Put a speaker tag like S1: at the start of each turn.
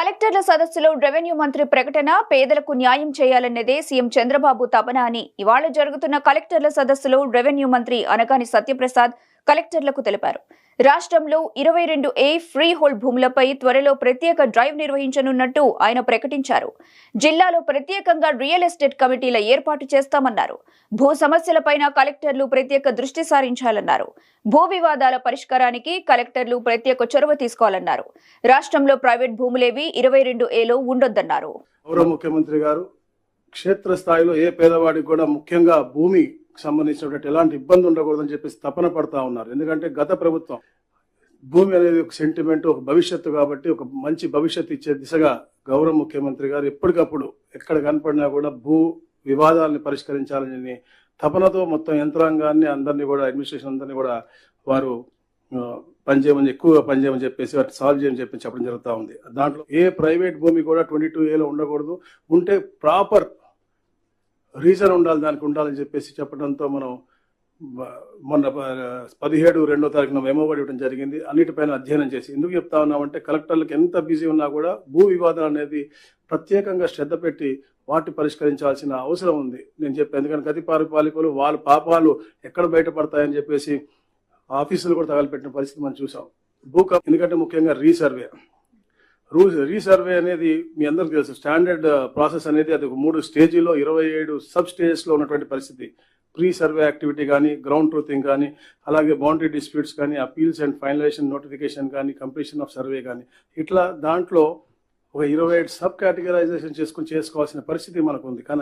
S1: కలెక్టర్ల సదస్సులో రెవెన్యూ మంత్రి ప్రకటన పేదలకు న్యాయం చేయాలన్నదే సీఎం చంద్రబాబు తపన అని. ఇవాళ జరుగుతున్న కలెక్టర్ల సదస్సులో రెవెన్యూ మంత్రి అనగాని సత్యప్రసాద్ కలెక్టర్లకు తెలిపారు. రాష్ట్రంలో ఇరవై రెండు ఏ ఫ్రీ హోల్డ్ భూములపై త్వరలో ప్రత్యేక డ్రైవ్ నిర్వహించనున్నట్టు ఆయన ప్రకటించారు. జిల్లాలో ప్రత్యేకంగా రియల్ ఎస్టేట్ కమిటీల ఏర్పాటు చేస్తామన్నారు. భూ సమస్యలపైన కలెక్టర్లు ప్రత్యేక దృష్టి సారించాలన్నారు. భూ వివాదాల పరిష్కారానికి కలెక్టర్లు ప్రత్యేక చొరవ తీసుకోవాలన్నారు. రాష్ట్రంలో ప్రైవేట్ భూములేవి ఇరవై రెండు ఏలో ఉండొద్దన్నారు.
S2: ముఖ్యమంత్రి గారు క్షేత్రస్థాయిలో ఏ పేదవాడికి కూడా ముఖ్యంగా భూమి సంబంధించినటువంటి ఎలాంటి ఇబ్బంది ఉండకూడదని చెప్పేసి తపన పడతా ఉన్నారు. ఎందుకంటే గత ప్రభుత్వం భూమి అనేది ఒక సెంటిమెంట్ ఒక భవిష్యత్తు కాబట్టి ఒక మంచి భవిష్యత్తు ఇచ్చే దిశగా గౌరవ ముఖ్యమంత్రి గారు ఎప్పటికప్పుడు ఎక్కడ కనపడినా కూడా భూ వివాదాలను పరిష్కరించాలని తపనతో మొత్తం యంత్రాంగాన్ని అందరినీ కూడా అడ్మినిస్ట్రేషన్ అందరినీ కూడా వారు పనిచేయమని ఎక్కువగా పనిచేయమని చెప్పేసి వాటి సాల్వ్ చేయమని చెప్పి చెప్పడం జరుగుతూ ఉంది. దాంట్లో ఏ ప్రైవేట్ భూమి కూడా ట్వంటీ టూ ఏలో ఉండకూడదు. ఉంటే ప్రాపర్ రీజన్ ఉండాలి దానికి ఉండాలని చెప్పేసి చెప్పడంతో మనం మొన్న పదిహేడు రెండో తారీఖున మెమో కూడా ఇవ్వడం జరిగింది. అన్నిటిపైన అధ్యయనం చేసి ఎందుకు చెప్తా ఉన్నామంటే కలెక్టర్లకు ఎంత బిజీ ఉన్నా కూడా భూ వివాదం అనేది ప్రత్యేకంగా శ్రద్ధ పెట్టి వాటి పరిష్కరించాల్సిన అవసరం ఉంది. నేను చెప్పాను ఎందుకంటే గతి పారిపాలకులు వాళ్ళ పాపాలు ఎక్కడ బయటపడతాయని చెప్పేసి ఆఫీసులు కూడా తగలపెట్టిన పరిస్థితి మనం చూసాం. భూ ఎందుకంటే ముఖ్యంగా రీసర్వే. రూ రీసర్వే అనేది మీ అందరికీ తెలుసు. స్టాండర్డ్ ప్రాసెస్ అనేది అది ఒక మూడు స్టేజీలో ఇరవై ఏడు సబ్ స్టేజెస్లో ఉన్నటువంటి పరిస్థితి. ప్రీ సర్వే యాక్టివిటీ కానీ గ్రౌండ్ ట్రూతింగ్ కానీ అలాగే బౌండరీ డిస్ప్యూట్స్ కానీ అపీల్స్ అండ్ ఫైనలైజేషన్ నోటిఫికేషన్ కానీ కంప్లీషన్ ఆఫ్ సర్వే కానీ ఇట్లా దాంట్లో ఒక ఇరవై ఏడు సబ్ కేటగరైజేషన్ చేసుకుని చేసుకోవాల్సిన పరిస్థితి మనకు ఉంది కానీ